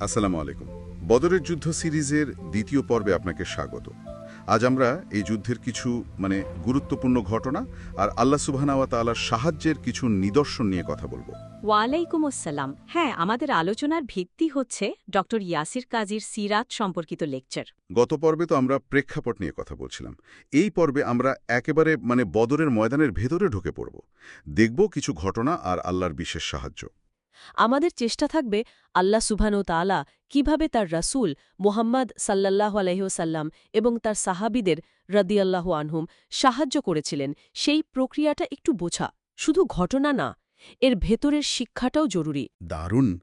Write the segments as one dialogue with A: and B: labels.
A: আসসালামু আলাইকুম। বদরের যুদ্ধ সিরিজের দ্বিতীয় পর্বে আপনাকে স্বাগত। আজ আমরা এই যুদ্ধের কিছু মানে গুরুত্বপূর্ণ ঘটনা আর আল্লাহ সুবহানাওয়া তাআলার সাহায্যের কিছু নিদর্শন নিয়ে কথা বলব।
B: ওয়ালাইকুম আসসালাম। হ্যাঁ আমাদের আলোচনার ভিত্তি হচ্ছে ডক্টর ইয়াসির কাজীর সিরাত সম্পর্কিত লেকচার।
A: গত পর্বে তো আমরা প্রেক্ষাপট নিয়ে কথা বলছিলাম। এই পর্বে আমরা একেবারে মানে বদরের ময়দানের ভেতরে ঢুকে পড়ব। দেখব কিছু ঘটনা আর আল্লাহর বিশেষ সাহায্য।
B: আমাদের চেষ্টা থাকবে আল্লাহ সুবহানু তাআলা কীভাবে তার রাসূল মোহাম্মদ সাল্লাল্লাহু আলহিহসাল্লাম এবং তার সাহাবিদের রদিয়াল্লাহ আনহুম সাহায্য করেছিলেন, সেই প্রক্রিয়াটা একটু বোঝা। শুধু ঘটনা না, এর ভেতরের শিক্ষাটাও জরুরি।
A: দারুণ!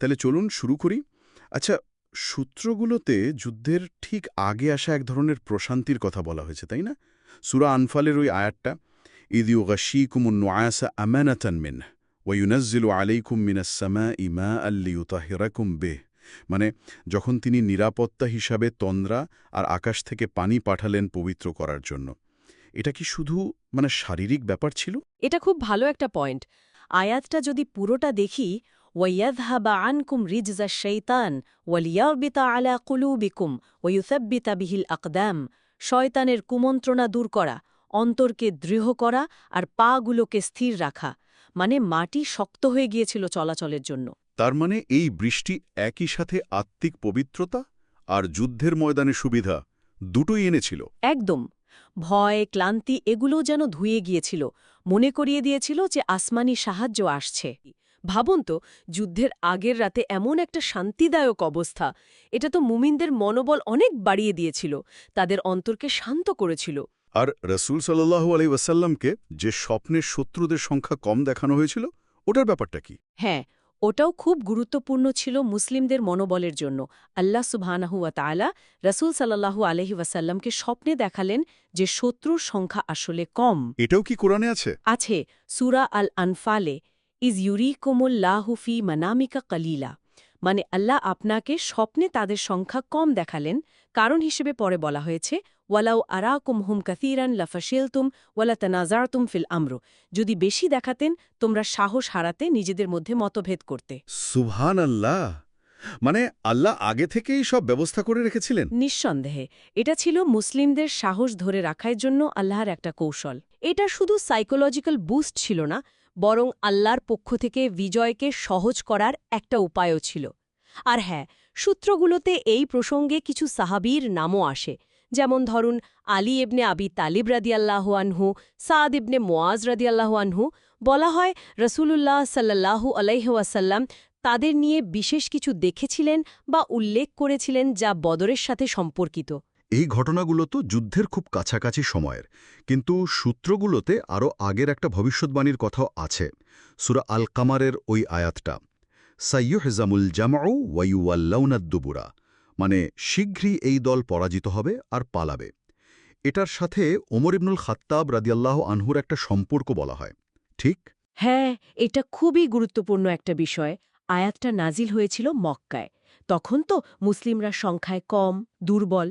A: তাহলে চলুন শুরু করি। আচ্ছা সূত্রগুলোতে যুদ্ধের ঠিক আগে আসা এক ধরনের প্রশান্তির কথা বলা হয়েছে, তাই না? সুরা আনফালের ওই আয়াতটা ইদিউ গাশিকুমুন নোয়াসা আমানাতান মিন ওয়ুনাজ্জিলু আলাইকুম মিনাসমা ইমা আল্লিউতাহিরাকুম বেহ মানে যখন তিনি নিরাপত্তা হিসাবে তন্দ্রা আর আকাশ থেকে পানি পাঠালেন পবিত্র করার জন্য। এটা কি শুধু মানে শারীরিক ব্যাপার ছিল?
B: এটা খুব ভালো একটা পয়েন্ট। আয়াতটা যদি পুরোটা দেখি ওয়াইয়াদহাবা আনকুম রিজজা শৈতান ওয়ালিয়াবিতা আলা কুলুবিকুম ওয়ুসাব্বিতা বিহিল আকদাম। শয়তানের কুমন্ত্রণা দূর করা, অন্তরকে দৃঢ় করা আর পাগুলোকে স্থির রাখা। মানে মাটি শক্ত হয়ে গিয়েছিল চলাচলের জন্য।
A: তার মানে এই বৃষ্টি একই সাথে আত্মিক পবিত্রতা আর যুদ্ধের ময়দানে সুবিধা দুটোই এনেছিল।
B: একদম। ভয় ক্লান্তি এগুলোও যেন ধুয়ে গিয়েছিল। মনে করিয়ে দিয়েছিল যে আসমানি সাহায্য আসছে। ভাবুন তো যুদ্ধের আগের রাতে এমন একটা শান্তিদায়ক অবস্থা। এটা তো মুমিনদের মনোবল অনেক বাড়িয়ে দিয়েছিল। তাদের অন্তরকে শান্ত করেছিল।
A: আর রসুল সাল্লাহু আলাই ওয়াসাল্লামকে যে স্বপ্নের শত্রুদের সংখ্যা কম দেখানো হয়েছিল ওটার ব্যাপারটা কি?
B: হ্যাঁ ওটাও খুব গুরুত্বপূর্ণ ছিল মুসলিমদের মনোবলের জন্য। আল্লাহ সুবহানাহু তাআলা রসুল সাল্লাহু আলহি ওয়াসাল্লামকে স্বপ্নে দেখালেন যে শত্রুর সংখ্যা আসলে কম।
A: এটাও কি কোরআনে আছে?
B: আছে সুরা আল আনফালে ইজ ইউরিকুমুল্লাহুফি মানামিকা কালিলা মানে আল্লাহ আপনাকে স্বপ্নে তাদের সংখ্যা কম দেখালেন কারণ হিসেবে পরে বলা হয়েছে ওয়ালাউ আরাকুম হুম কাসিরান লাফাশিলতুম ওয়ালা তানাজারতুম ফিল আমরু যদি বেশি দেখাতেন তোমরা সাহস হারাতে নিজেদের মধ্যে মতভেদ করতে।
A: সুবহান আল্লাহ মানে আল্লাহ আগে থেকেই সব ব্যবস্থা করে রেখেছিলেন?
B: নিঃসন্দেহে এটা ছিল মুসলিমদের সাহস ধরে রাখার জন্য আল্লাহর একটা কৌশল। এটা শুধু সাইকোলজিক্যাল বুস্ট ছিল না বরং আল্লাহর পক্ষ থেকে বিজয়কে সহজ করার একটা উপায়ও ছিল। আর হ্যাঁ সূত্রগুলোতে এই প্রসঙ্গে কিছু সাহাবীর নামও আসে যেমন ধরুন, আলী ইবনে আবি তালিব রাদিয়াল্লাহু আনহু, সাদ ইবনে মোয়াজ রাদিয়াল্লাহু আনহু, বলা হয় রসুলুল্লাহ সাল্লাল্লাহু আলাইহাসাল্লাম তাদের নিয়ে বিশেষ কিছু দেখেছিলেন বা উল্লেখ করেছিলেন যা বদরের সাথে সম্পর্কিত।
A: এই ঘটনাগুলো তো যুদ্ধের খুব কাছাকাছি সময়ের, কিন্তু সূত্রগুলোতে আরও আগের একটা ভবিষ্যৎবাণীর কথাও আছে, সুরা আল কামারের ওই আয়াতটা। সাইয়ুহজামুল জামাউ ওয়াইউয়াল্লাউনাদ্দুবুরা মানে শীঘ্রই এই দল পরাজিত হবে আর পালাবে। এটার সাথে ওমর ইবনুল খাত্তাব রাদিয়াল্লাহ আনহুর একটা সম্পর্ক বলা হয়। ঠিক?
B: হ্যাঁ এটা খুবই গুরুত্বপূর্ণ একটা বিষয়। আয়াতটা নাজিল হয়েছিল মক্কায়। তখন তো মুসলিমরা সংখ্যায় কম, দুর্বল।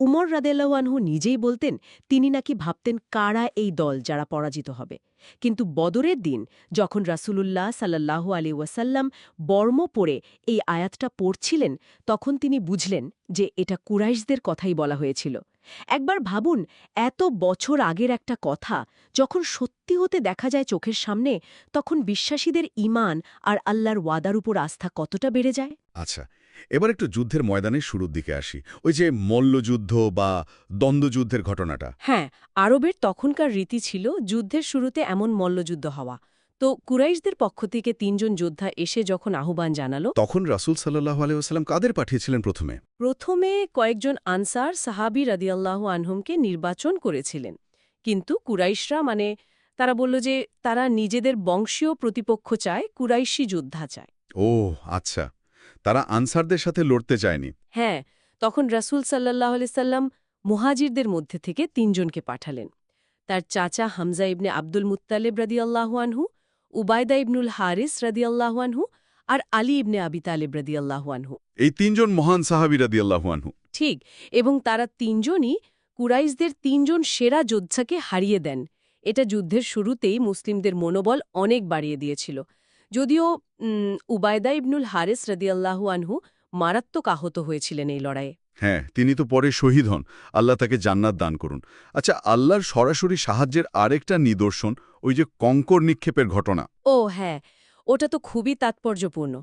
B: উমর রাদেলাওয়ানহু নিজেই বলতেন, তিনি নাকি ভাবতেন কারা এই দল যারা পরাজিত হবে। কিন্তু বদরের দিন, যখন রাসূলুল্লাহ সাল্লাহ আলী ওয়াসাল্লাম বর্ম পরে এই আয়াতটা পড়ছিলেন, তখন তিনি বুঝলেন যে এটা কুরাইশদের কথাই বলা হয়েছিল। একবার ভাবুন, এত বছর আগের একটা কথা যখন সত্যি হতে দেখা যায় চোখের সামনে, তখন বিশ্বাসীদের ইমান আর আল্লাহর ওয়াদার উপর আস্থা কতটা বেড়ে যায়?
A: আচ্ছা এবার একটু যুদ্ধের ময়দানের শুরুর দিকে আসি। ওই যে মল্লযুদ্ধ বা দ্বন্দ্বযুদ্ধের ঘটনাটা।
B: হ্যাঁ আরবের তখনকার রীতি ছিল যুদ্ধের শুরুতে এমন মল্লযুদ্ধ হওয়া। তো কুরাইশদের পক্ষ থেকে তিনজন যোদ্ধা এসে যখন আহ্বান জানালো
A: তখন রাসুল সাল্লাহ আলহাম কাদের পাঠিয়েছিলেন প্রথমে?
B: প্রথমে কয়েকজন আনসার সাহাবি রাদিয়াল্লাহু আনহুমকে নির্বাচন করেছিলেন। কিন্তু কুরাইশরা মানে তারা বলল যে তারা নিজেদের বংশীয় প্রতিপক্ষ চায় কুরাইশি যোদ্ধা চায়।
A: ও আচ্ছা। তারা আনসারদের সাথে লড়তে চায়নি
B: হ্যাঁ তখন রাসুল সাল্লাহ সাল্লাম মুহাজিরদের মধ্যে থেকে তিনজনকে পাঠালেন। তার চাচা হামজা ইবনে আব্দুল মুত্তালেব রাদিয়াল্লাহু আনহু উবায়দা ইবনুল হারিস রাদিয়াল্লাহু আনহু আর আলী ইবনে আবি তালেব রাদিয়াল্লাহু আনহু।
A: এই তিনজন মহান সাহাবি রাদিয়াল্লাহু আনহু।
B: ঠিক এবং তারা তিনজনই কুরাইশদের তিনজন সেরা যোদ্ধাকে হারিয়ে দেন। এটা যুদ্ধের শুরুতেই মুসলিমদের মনোবল অনেক বাড়িয়ে দিয়েছিল। যদিও উবায়দা ইবনুল হারিস রদিয়াল্লাহু আনহু মারাত্মক আহত হয়েছিলেন এই লড়াইয়ে।
A: হ্যাঁ তিনি তো পরে শহীদ হন। আল্লাহ তাকে জান্নাত দান করুন। আচ্ছা আল্লাহর সরাসরি সাহায্যের আরেকটা নিদর্শন ওই যে কঙ্কর নিক্ষেপের ঘটনা।
B: ও হ্যাঁ ওটা তো খুবই তাৎপর্যপূর্ণ।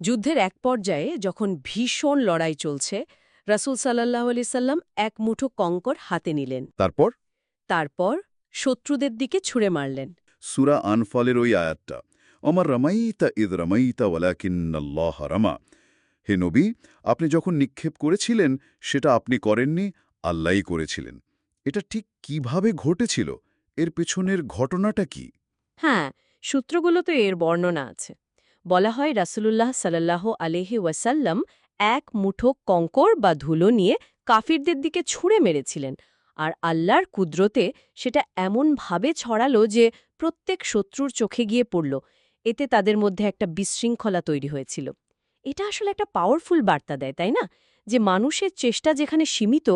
B: যুদ্ধের এক পর্যায়ে যখন ভীষণ লড়াই চলছে রাসূল সাল্লাহ আলি সাল্লাম এক মুঠো কঙ্কর হাতে নিলেন।
A: তারপর?
B: তারপর শত্রুদের দিকে ছুঁড়ে মারলেন।
A: সুরা আনফলের ওই আয়াতটা। অমর রমাইতা ইদ রমাইতা ওয়ালাকিন্নাল্লাহ রামা। হে নবী, আপনি যখন নিক্ষেপ করেছিলেন, সেটা আপনি করেননি, আল্লাহই করেছিলেন। এটা ঠিক কীভাবে ঘটেছিল? এর পেছনের ঘটনাটা কি?
B: হ্যাঁ সূত্রগুলো তো এর বর্ণনা আছে। বলা হয়, রাসূলুল্লাহ সাল্লাহ আলেহি ওয়াসাল্লাম এক মুঠো কঙ্কর বা ধুলো নিয়ে কাফিরদের দিকে ছুঁড়ে মেরেছিলেন। আর আল্লাহর কুদরতে সেটা এমনভাবে ছড়ালো যে প্রত্যেক শত্রুর চোখে গিয়ে পড়ল। এতে তাদের মধ্যে একটা বিশৃঙ্খলা তৈরি হয়েছিল। এটা আসলে একটা পাওয়ারফুল বার্তা দেয় তাই না? যে মানুষের চেষ্টা যেখানে সীমিত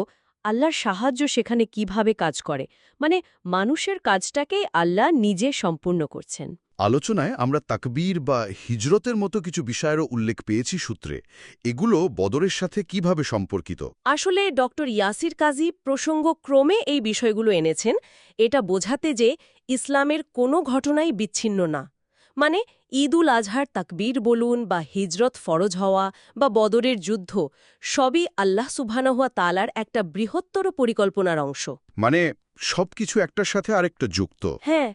B: আল্লাহর সাহায্য সেখানে কীভাবে কাজ করে? মানে মানুষের কাজটাকেই আল্লাহ নিজে সম্পূর্ণ করছেন।
A: আলোচনায় আমরা তাকবীর বা হিজরতের মতো কিছু বিষয়েরও উল্লেখ পেয়েছি সূত্রে। এগুলো বদরের সাথে কীভাবে সম্পর্কিত?
B: আসলে ডক্টর ইয়াসির কাজী প্রসঙ্গক্রমে এই বিষয়গুলো এনেছেন। এটা বোঝাতে যে ইসলামের কোনো ঘটনাই বিচ্ছিন্ন না। মানে ঈদ উল আজহার তাকবীর বলুন বা হিজরত ফরজ হওয়া বা বদরের যুদ্ধ সবই আল্লাহ সুবহানাহুয়া তালার একটা বৃহত্তর পরিকল্পনার অংশ।
A: মানে সবকিছু একটার সাথে আরেকটা যুক্ত।
B: হ্যাঁ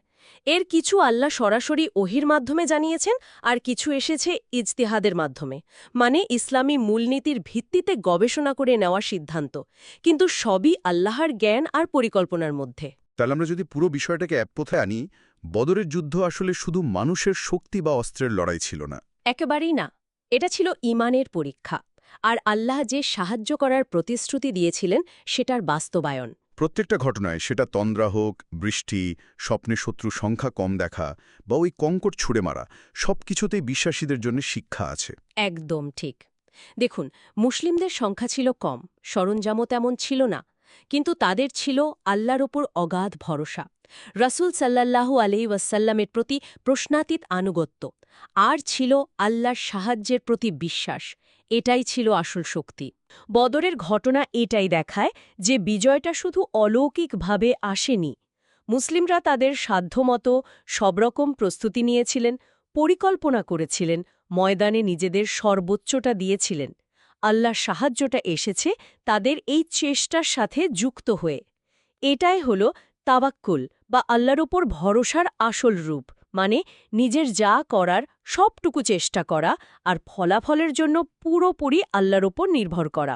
B: এর কিছু আল্লাহ সরাসরি ওহির মাধ্যমে জানিয়েছেন আর কিছু এসেছে ইজতিহাদের মাধ্যমে। মানে ইসলামী মূলনীতির ভিত্তিতে গবেষণা করে নেওয়া সিদ্ধান্ত কিন্তু সবই আল্লাহর জ্ঞান আর পরিকল্পনার মধ্যে।
A: তাহলে আমরা যদি পুরো বিষয়টাকে এক পথে আনি বদরের যুদ্ধ আসলে শুধু মানুষের শক্তি বা অস্ত্রের লড়াই ছিল না।
B: একেবারেই না এটা ছিল ইমানের পরীক্ষা আর আল্লাহ যে সাহায্য করার প্রতিশ্রুতি দিয়েছিলেন সেটার বাস্তবায়ন।
A: প্রত্যেকটা ঘটনায় সেটা তন্দ্রা হোক বৃষ্টি স্বপ্নে শত্রু সংখ্যা কম দেখা বা ওই কঙ্কট ছুড়ে মারা সব কিছুতেই বিশ্বাসীদের জন্য শিক্ষা আছে।
B: একদম ঠিক। দেখুন মুসলিমদের সংখ্যা ছিল কম সরঞ্জামও তেমন ছিল না কিন্তু তাদের ছিল আল্লাহর ওপর অগাধ ভরসা। রাসূল সাল্লাল্লাহু আলি ওয়াসাল্লামের প্রতি প্রশ্নাতীত আনুগত্য। আর ছিল আল্লাহর সাহায্যের প্রতি বিশ্বাস। এটাই ছিল আসল শক্তি। বদরের ঘটনা এটাই দেখায় যে বিজয়টা শুধু অলৌকিকভাবে আসেনি। মুসলিমরা তাদের সাধ্যমতো সবরকম প্রস্তুতি নিয়েছিলেন, পরিকল্পনা করেছিলেন, ময়দানে নিজেদের সর্বোচ্চটা দিয়েছিলেন। আল্লাহর সাহায্যটা এসেছে তাদের এই চেষ্টার সাথে যুক্ত হয়ে। এটাই হল তাবাক্কুল বা আল্লাহর ওপর ভরসার আসল রূপ মানে নিজের যা করার সবটুকু চেষ্টা করা আর ফলাফলের জন্য পুরোপুরি আল্লাহর ওপর নির্ভর করা।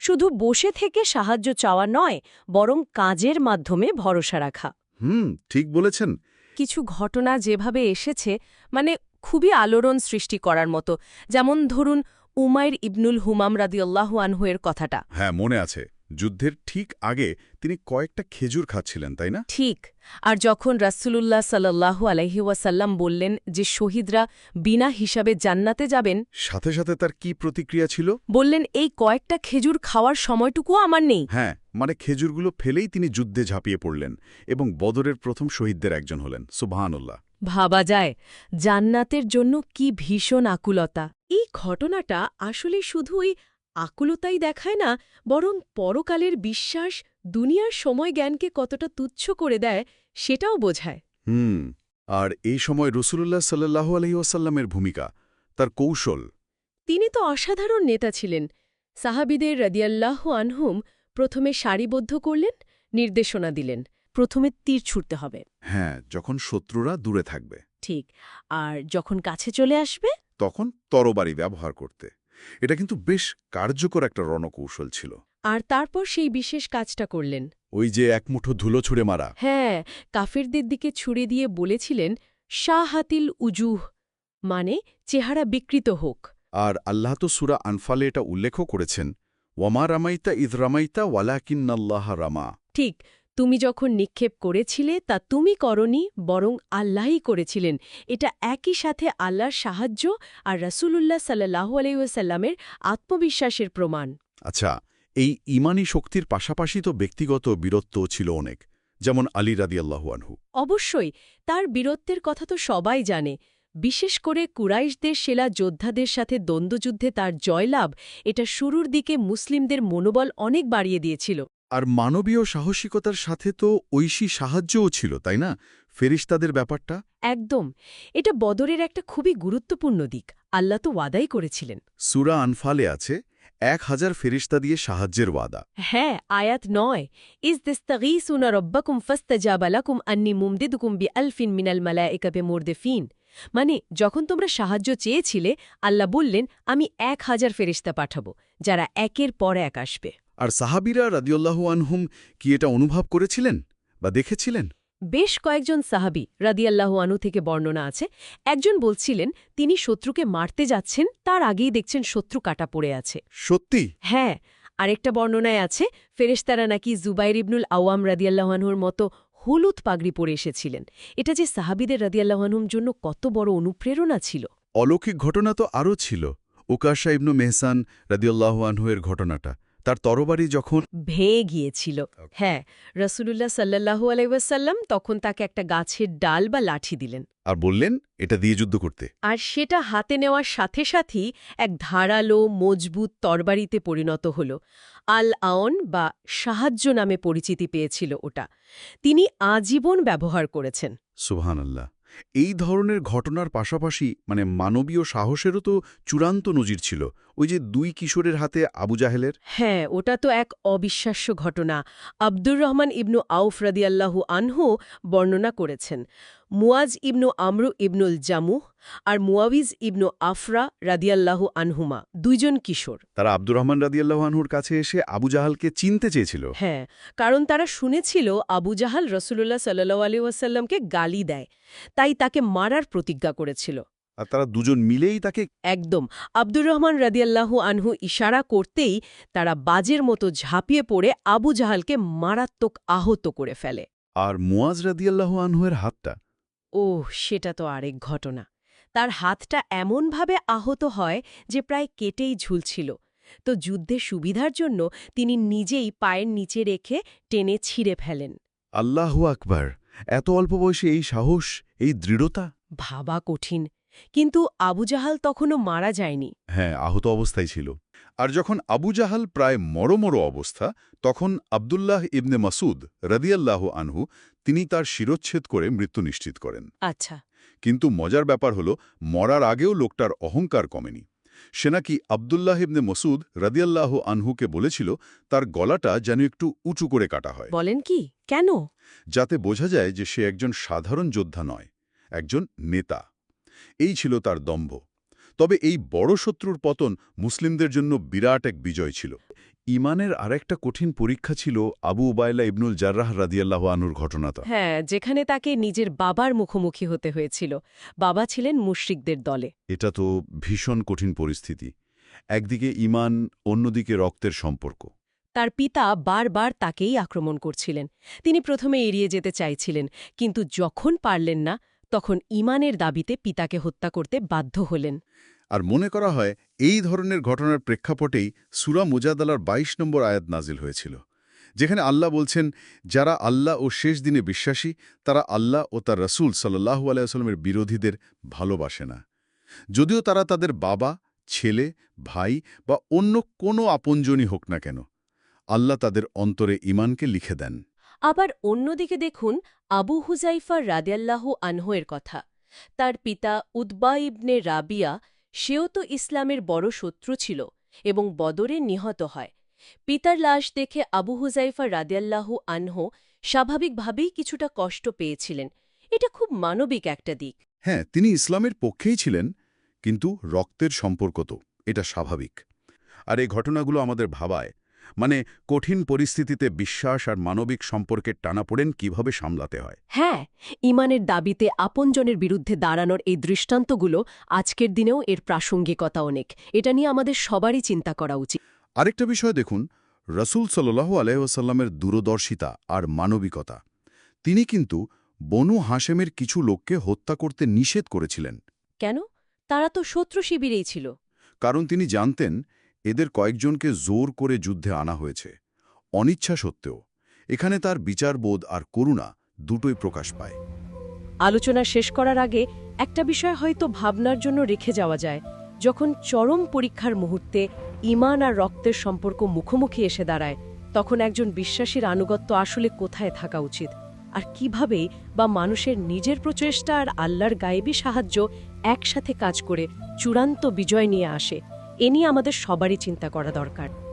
B: শুধু বসে থেকে সাহায্য চাওয়া নয় বরং কাজের মাধ্যমে ভরসা রাখা।
A: হুম ঠিক বলেছেন।
B: কিছু ঘটনা যেভাবে এসেছে মানে খুবই আলোড়ন সৃষ্টি করার মতো। যেমন ধরুন উমাইর ইবনুল হুমাম রাদিয়াল্লাহু আনহুয়ের কথাটা।
A: হ্যাঁ মনে আছে। যুদ্ধের ঠিক আগে তিনি কয়েকটা খেজুর খাচ্ছিলেন তাই না?
B: ঠিক। আর যখন রাসূলুল্লাহ সাল্লাল্লাহু আলাইহি ওয়াসাল্লাম বললেন যে শহীদরা বিনা হিসাবে জান্নাতে যাবেন
A: সাথে সাথে তার কি প্রতিক্রিয়া ছিল?
B: বললেন এই কয়েকটা খেজুর খাওয়ার সময়টুকুও আমার নেই।
A: হ্যাঁ মানে খেজুরগুলো ফেলেই তিনি যুদ্ধে ঝাঁপিয়ে পড়লেন এবং বদরের প্রথম শহীদদের একজন হলেন। সুবহানুল্লাহ।
B: ভাবা যায় জান্নাতের জন্য কি ভীষণ আকুলতা। এই ঘটনাটা আসলে শুধু ওই আকুলতাই দেখায় না বরং পরকালের বিশ্বাস দুনিয়ার সময় জ্ঞানকে কতটা তুচ্ছ করে দেয় সেটাও বোঝায়।
A: হুম আর এই সময় রসুল্লাহ সাল্লাহ আলহিউসাল্লামের ভূমিকা তার কৌশল।
B: তিনি তো অসাধারণ নেতা ছিলেন। সাহাবিদের রদিয়াল্লাহ আনহুম প্রথমে সারিবদ্ধ করলেন নির্দেশনা দিলেন। প্রথমে তীর ছুটতে হবে।
A: হ্যাঁ যখন শত্রুরা দূরে থাকবে।
B: ঠিক। আর যখন কাছে চলে আসবে?
A: তখন তরবারি ব্যবহার করতে। এটা কিন্তু বেশ কার্যকর একটা রণকৌশল ছিল।
B: আর তারপর সেই বিশেষ কাজটা করলেন।
A: ওই যে এক মুঠো ধুলো ছুঁড়ে মারা।
B: হ্যাঁ কাফেরদের দিকে ছুড়ে দিয়ে বলেছিলেন শাহাতিল উজুহ মানে চেহারা বিকৃত হোক।
A: আর আল্লাহ তো সুরা আনফালে এটা উল্লেখও করেছেন ওয়ামা রামাইতা ইদ রামাইতা ওয়ালাকিন্নাল্লাহ রামা
B: ঠিক। তুমি যখন নিক্ষেপ করেছিলে তা তুমি করনি বরং আল্লাহই করেছিলেন। এটা একই সাথে আল্লাহর সাহায্য আর রাসূলুল্লাহ সাল্লাহু আলাইসাল্লামের আত্মবিশ্বাসের প্রমাণ।
A: আচ্ছা এই ইমানি শক্তির পাশাপাশি তো ব্যক্তিগত বীরত্বও ছিল অনেক যেমন আলী রাদিয়াল্লাহু আনহু।
B: অবশ্যই তার বীরত্বের কথা তো সবাই জানে। বিশেষ করে কুরাইশদের সেলা যোদ্ধাদের সাথে দ্বন্দ্বযুদ্ধে তার জয়লাভ এটা শুরুর দিকে মুসলিমদের মনোবল অনেক বাড়িয়ে দিয়েছিল।
A: আর মানবীয় সাহসিকতার সাথে তো ঐশী সাহায্যও ছিল তাই না? ফেরিস্তাদের ব্যাপারটা?
B: একদম। এটা বদরের একটা খুবই গুরুত্বপূর্ণ দিক। আল্লাহ তো ওয়াদাই করেছিলেন।
A: সুরা আনফালে আছে এক হাজার ফেরিস্তা দিয়ে সাহায্যের ওয়াদা।
B: হ্যাঁ আয়াত নয়। ইজ দিস্তাগীসুনা রব্বাকুম ফাস্তাজাবা লাকুম আন্নি মুমদিদুকুম বিআলফিন মিনাল মালায়েকা বিমুরদিফিন মানে যখন তোমরা সাহায্য চেয়েছিলে আল্লাহ বললেন আমি এক হাজার ফেরিস্তা পাঠাবো যারা একের পর এক আসবে।
A: আর সাহাবিরা রাদিউল্লাহু আনহুম কি এটা অনুভব করেছিলেন বা দেখেছিলেন?
B: বেশ কয়েকজন সাহাবি রাদিয়াল্লাহু আনু থেকে বর্ণনা আছে। একজন বলছিলেন তিনি শত্রুকে মারতে যাচ্ছেন তার আগেই দেখছেন শত্রু কাটা পড়ে আছে।
A: সত্যি?
B: হ্যাঁ আরেকটা বর্ণনায় আছে ফেরেশতারা নাকি জুবাইর ইবনুল আওয়াম রাদিয়াল্লাহানহুর মতো হলুদ পাগড়ি পরে এসেছিলেন। এটা যে সাহাবিদের রাদিয়াল্লাহানহুর জন্য কত বড় অনুপ্রেরণা ছিল।
A: অলৌকিক ঘটনা তো আরও ছিল। উকাশা ইবনু মেহসান রাদিউল্লাহু আনহুয়ের ঘটনাটা। তার তরবারি যখন
B: ভেয়ে গিয়েছিল। হ্যাঁ রসুলুল্লাহ সাল্লাহু আলাইসাল্লাম তখন তাকে একটা গাছের ডাল বা লাঠি দিলেন।
A: আর বললেন এটা দিয়ে যুদ্ধ করতে।
B: আর সেটা হাতে নেওয়ার সাথে সাথেই এক ধারালো মজবুত তরবারিতে পরিণত হল। আল আওন বা সাহায্য নামে পরিচিতি পেয়েছিল ওটা। তিনি আজীবন ব্যবহার করেছেন।
A: সুবহান আল্লাহ এই ধরনের ঘটনার পাশাপাশি মানে মানবীয় সাহসেরও তো চূড়ান্ত নজির ছিল। ওই যে দুই কিশোরের হাতে আবু জাহেলের?
B: হ্যাঁ ওটা তো এক অবিশ্বাস্য ঘটনা। আব্দুর রহমান ইবনু আউফ রাদিয়াল্লাহু আনহু বর্ণনা করেছেন মুয়াজ ইবনু আমরু ইবনুল জামুহ আর মুয়াবিজ ইবনু আফরা রাদিয়াল্লাহু আনহুমা দুইজন কিশোর।
A: তারা আব্দুর রহমান রাদিয়াল্লাহু আনহুর কাছে এসে আবু জাহালকে চিনতে চেয়েছিল।
B: হ্যাঁ কারণ তারা শুনেছিল আবু জাহাল রসুল্লাহ সাল্লু আলী ওয়াসাল্লামকে গালি দেয় তাই তাকে মারার প্রতিজ্ঞা করেছিল।
A: আর তারা দুজন মিলেই তাকে
B: একদম। আব্দুর রহমান রাদিয়াল্লাহু আনহু ইশারা করতেই তারা বাজের মতো ঝাঁপিয়ে পড়ে আবু জাহালকে মারাত্মক আহত করে ফেলে।
A: আর মুয়াজ রাদিয়াল্লাহু আনহুয়ের হাতটা?
B: ওহ সেটা তো আরেক ঘটনা। তার হাতটা এমনভাবে আহত হয় যে প্রায় কেটেই ঝুলছিল। তো যুদ্ধে সুবিধার জন্য তিনি নিজেই পায়ের নিচে রেখে টেনে ছিঁড়ে ফেলেন।
A: আল্লাহু আকবার! এত অল্প বয়সে এই সাহস এই দৃঢ়তা?
B: ভাবা কঠিন। কিন্তু আবু জাহাল তখনও মারা যায়নি।
A: হ্যাঁ আহত অবস্থায় ছিল। আর যখন আবু জাহাল প্রায় মরমর অবস্থা তখন আবদুল্লাহ ইবনে মাসুদ রদিয়াল্লাহ আনহু তিনি তার শিরচ্ছেদ করে মৃত্যু নিশ্চিত করেন।
B: আচ্ছা।
A: কিন্তু মজার ব্যাপার হল মরার আগেও লোকটার অহংকার কমেনি। সে নাকি আবদুল্লাহ ইবনে মসুদ রদিয়াল্লাহ আনহুকে বলেছিল তার গলাটা যেন একটু উঁচু করে কাটা হয়।
B: বলেন কি? কেন?
A: যাতে বোঝা যায় যে সে একজন সাধারণ যোদ্ধা নয় একজন নেতা। এই ছিল তার দম্ভ। তবে এই বড় শত্রুর পতন মুসলিমদের জন্য বিরাট এক বিজয় ছিল। ইমানের আরেকটা কঠিন পরীক্ষা ছিল আবু উবায়লা ইবনুল জার্রাহ রাদিয়াল্লাহ আনুর ঘটনাটা।
B: হ্যাঁ যেখানে তাকে নিজের বাবার মুখোমুখি হতে হয়েছিল। বাবা ছিলেন মুশ্রিকদের দলে।
A: এটা তো ভীষণ কঠিন পরিস্থিতি। একদিকে ইমান অন্যদিকে রক্তের সম্পর্ক।
B: তার পিতা বারবার তাকেই আক্রমণ করছিলেন। তিনি প্রথমে এড়িয়ে যেতে চাইছিলেন কিন্তু যখন পারলেন না তখন ইমানের দাবিতে পিতাকে হত্যা করতে বাধ্য হলেন।
A: আর মনে করা হয়, এই ধরনের ঘটনার প্রেক্ষাপটেই সুরা মুজাদালার ২২ নম্বর আয়াত নাজিল হয়েছিল, যেখানে আল্লাহ বলছেন, যারা আল্লাহ ও শেষ দিনে বিশ্বাসী, তারা আল্লাহ ও তার রসুল সাল্লাহু আলাইস্লামের বিরোধীদের ভালোবাসে না। যদিও তারা তাদের বাবা, ছেলে, ভাই বা অন্য কোনো আপনজনই হোক না কেন, আল্লাহ তাদের অন্তরে ইমানকে লিখে দেন।
B: আবার অন্যদিকে দেখুন আবু হুজাইফার রাদিয়াল্লাহু আনহোয়ের কথা। তার পিতা উদ্বা ইবনে রাবিয়া সেও তো ইসলামের বড় শত্রু ছিল এবং বদরে নিহত হয়। পিতার লাশ দেখে আবু হুজাইফা রাদিয়াল্লাহু আনহো স্বাভাবিকভাবেই কিছুটা কষ্ট পেয়েছিলেন। এটা খুব মানবিক একটা দিক।
A: হ্যাঁ তিনি ইসলামের পক্ষেই ছিলেন, কিন্তু রক্তের সম্পর্ক তো, এটা স্বাভাবিক। আর এই ঘটনাগুলো আমাদের ভাবায় মানে কঠিন পরিস্থিতিতে বিশ্বাস আর মানবিক সম্পর্কের টানাপোড়েন কীভাবে সামলাতে হয়?
B: হ্যাঁ ইমানের দাবিতে আপনজনের বিরুদ্ধে দাঁড়ানোর এই দৃষ্টান্তগুলো আজকের দিনেও এর প্রাসঙ্গিকতা অনেক। এটা নিয়ে আমাদের সবারই চিন্তা করা উচিত।
A: আরেকটা বিষয় দেখুন রসুল সাল্লাহ আলহ্লামের দূরদর্শিতা আর মানবিকতা। তিনি কিন্তু বনু হাসেমের কিছু লোককে হত্যা করতে নিষেধ করেছিলেন।
B: কেন? তারা তো শত্রু শিবিরেই ছিল।
A: কারণ তিনি জানতেন এদের কয়েকজনকে জোর করে যুদ্ধে আনা হয়েছে। অনিচ্ছা সত্ত্বেও, এখানে তার বিচারবোধ আর করুণা দুটোই প্রকাশ পায়।
B: আলোচনা শেষ করার আগে একটা বিষয় হয়তো ভাবনার জন্য রেখে যাওয়া যায়। যখন চরম পরীক্ষার মুহূর্তে ইমান আর রক্তের সম্পর্ক মুখোমুখি এসে দাঁড়ায়, তখন একজন বিশ্বাসীর আনুগত্য আসলে কোথায় থাকা উচিত? আর কীভাবে বা মানুষের নিজের প্রচেষ্টা আর আল্লাহর গায়েবী সাহায্য একসাথে কাজ করে চূড়ান্ত বিজয় নিয়ে আসে? এ নিয়ে আমাদের সবারই চিন্তা করা দরকার।